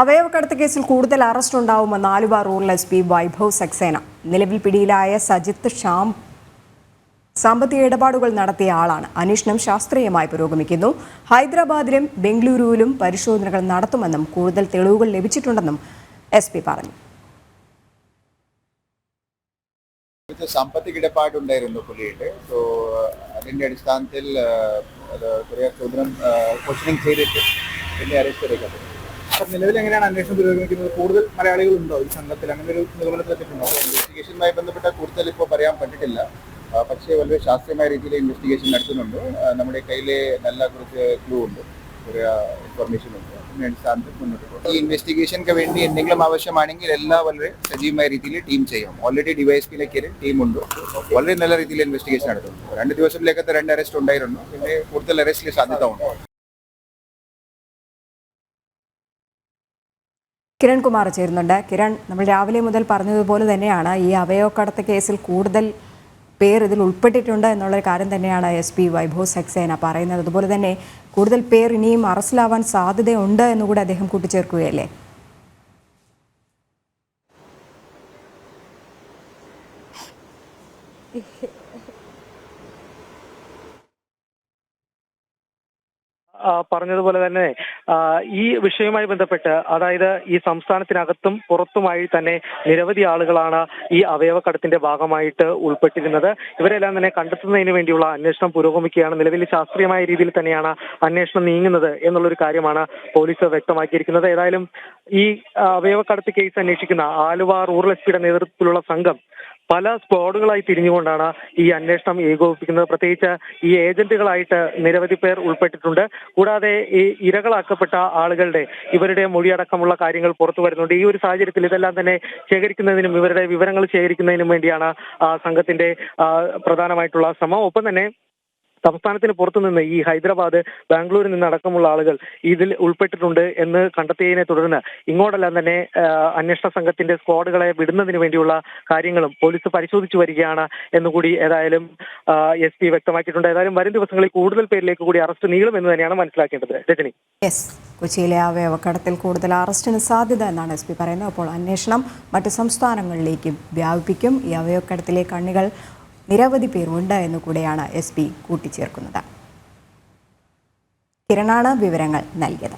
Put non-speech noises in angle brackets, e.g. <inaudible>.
അവയവക്കടത്ത് കേസിൽ കൂടുതൽ അറസ്റ്റ് ഉണ്ടാവുമെന്ന് Aluva rural S P Vaibhav Saxena. നിലവിൽ പിടിയിലായ സജിത്ത് ഷാം സാമ്പത്തിക ഇടപാടുകൾ നടത്തിയ ആളാണ്. അന്വേഷണം ശാസ്ത്രീയമായി പുരോഗമിക്കുന്നു. ഹൈദരാബാദിലും ബംഗളൂരുവിലും പരിശോധനകൾ നടത്തുമെന്നും കൂടുതൽ തെളിവുകൾ ലഭിച്ചിട്ടുണ്ടെന്നും എസ് പി പറഞ്ഞു. സാമ്പത്തിക ഇടപാടുണ്ടായിരുന്നു പുള്ളിയുടെ സോ അതിന്റെ അടിസ്ഥാനത്തിൽ ചോദ്യം ചെയ്തിട്ട് പിന്നെ അറസ്റ്റ് നിലവിൽ എങ്ങനെയാണ് അന്വേഷണം പുരോഗമിക്കുന്നത്? കൂടുതൽ മലയാളികൾ ഉണ്ടോ ഈ സംഘത്തിൽ? അങ്ങനെ ഒരു നിഗമനത്തിലെത്തിയിട്ടുണ്ടോ ഇൻവെസ്റ്റിഗേഷനുമായി ബന്ധപ്പെട്ട കൂടുതൽ ഇപ്പോൾ പറയാൻ പറ്റിട്ടില്ല. പക്ഷേ വളരെ ശാസ്ത്രീയമായ രീതിയിൽ ഇൻവെസ്റ്റിഗേഷൻ നടത്തുന്നുണ്ട്. നമ്മുടെ കയ്യിലെ നല്ല കുറച്ച് ക്ലൂ ഉണ്ട്. കുറേ ഇൻഫർമേഷൻ ഉണ്ട്. മുന്നോട്ട് പോകും. ഈ ഇൻവെസ്റ്റിഗേഷനൊക്കെ വേണ്ടി എന്തെങ്കിലും ആവശ്യമാണെങ്കിൽ എല്ലാം വളരെ സജീവമായ രീതിയിൽ ടീം ചെയ്യാം ഓൾറെഡി ഡിവൈഎസ്പിയിലേക്ക് ടീം ഉണ്ട്. വളരെ നല്ല രീതിയിൽ ഇൻവെസ്റ്റിഗേഷൻ നടത്തുന്നു രണ്ട് ദിവസത്തിലേക്കത്തെ രണ്ട് അറസ്റ്റ് ഉണ്ടായിരുന്നു. പിന്നെ കൂടുതൽ അറസ്റ്റിൽ സാധ്യത ഉണ്ട്. കിരൺ കുമാർ ചേരുന്നുണ്ട്. കിരൺ നമ്മൾ രാവിലെ മുതൽ പറഞ്ഞതുപോലെ തന്നെയാണ് ഈ അവയവക്കടത്ത് കേസിൽ കൂടുതൽ പേർ ഇതിൽ ഉൾപ്പെട്ടിട്ടുണ്ട് എന്നുള്ള കാര്യം തന്നെയാണ് എസ് പി വൈഭവ് സക്സേന പറയുന്നത്. അതുപോലെ തന്നെ കൂടുതൽ പേർ ഇനിയും അറസ്റ്റിലാവാൻ സാധ്യതയുണ്ട് എന്നുകൂടി അദ്ദേഹം കൂട്ടിച്ചേർക്കുകയല്ലേ? <laughs> പറഞ്ഞതുപോലെ തന്നെ ഈ വിഷയവുമായി ബന്ധപ്പെട്ട് അതായത് ഈ സംസ്ഥാനത്തിനകത്തും പുറത്തുമായി തന്നെ നിരവധി ആളുകളാണ് ഈ അവയവക്കടത്തിന്റെ ഭാഗമായിട്ട് ഉൾപ്പെട്ടിരുന്നത്. ഇവരെല്ലാം തന്നെ കണ്ടെത്തുന്നതിന് വേണ്ടിയുള്ള അന്വേഷണം പുരോഗമിക്കുകയാണ്. നിലവിൽ ശാസ്ത്രീയമായ രീതിയിൽ തന്നെയാണ് അന്വേഷണം നീങ്ങുന്നത് എന്നുള്ളൊരു കാര്യമാണ് പോലീസ് വ്യക്തമാക്കിയിരിക്കുന്നത്. ഏതായാലും ഈ അവയവ അവയവക്കടത്ത് കേസ് അന്വേഷിക്കുന്ന ആലുവ റൂറൽ എസ് പിയുടെ നേതൃത്വത്തിലുള്ള സംഘം പല സ്ക്വാഡുകളായി തിരിഞ്ഞുകൊണ്ടാണ് ഈ അന്വേഷണം ഏകോപിപ്പിക്കുന്നത്. പ്രത്യേകിച്ച് ഈ ഏജന്റുകളായിട്ട് നിരവധി പേർ ഉൾപ്പെട്ടിട്ടുണ്ട്. കൂടാതെ ഈ ഇരകളാക്കപ്പെട്ട ആളുകളുടെ ഇവരുടെ മൊഴിയടക്കമുള്ള കാര്യങ്ങൾ പുറത്തു വരുന്നുണ്ട്. ഈ ഒരു സാഹചര്യത്തിൽ ഇതെല്ലാം തന്നെ ശേഖരിക്കുന്നതിനും ഇവരുടെ വിവരങ്ങൾ ശേഖരിക്കുന്നതിനും വേണ്ടിയാണ് സംഘത്തിന്റെ പ്രധാനമായിട്ടുള്ള ശ്രമം. ഒപ്പം തന്നെ സംസ്ഥാനത്തിന് പുറത്തുനിന്ന് ഈ ഹൈദരാബാദ് ബാംഗ്ലൂരിൽ നിന്ന് അടക്കമുള്ള ആളുകൾ ഇതിൽ ഉൾപ്പെട്ടിട്ടുണ്ട് എന്ന് കണ്ടെത്തിയതിനെ തുടർന്ന് ഇങ്ങോട്ടെല്ലാം തന്നെ അന്വേഷണ സംഘത്തിന്റെ സ്ക്വാഡുകളെ വിടുന്നതിന് വേണ്ടിയുള്ള കാര്യങ്ങളും പോലീസ് പരിശോധിച്ചു വരികയാണ് എന്നുകൂടി ഏതായാലും എസ് പി വ്യക്തമാക്കിയിട്ടുണ്ട്. ഏതായാലും വരും ദിവസങ്ങളിൽ കൂടുതൽ പേരിലേക്ക് കൂടി അറസ്റ്റ് നീളുമെന്ന് തന്നെയാണ് മനസ്സിലാക്കേണ്ടത്. രജനി. കൊച്ചിയിലെ അവയവക്കടത്തിൽ കൂടുതൽ അറസ്റ്റിന് സാധ്യത എന്നാണ് എസ് പി പറയുന്നത്. അപ്പോൾ അന്വേഷണം മറ്റ് സംസ്ഥാനങ്ങളിലേക്കും വ്യാപിപ്പിക്കും. ഈ അവയവക്കടത്തിലെ കണ്ണികൾ നിരവധി പേരുണ്ട് എന്ന് കൂടെയാണ് എസ് പി കൂട്ടിച്ചേർക്കുന്നത്. കിരണാണ് വിവരങ്ങൾ നൽകിയത്.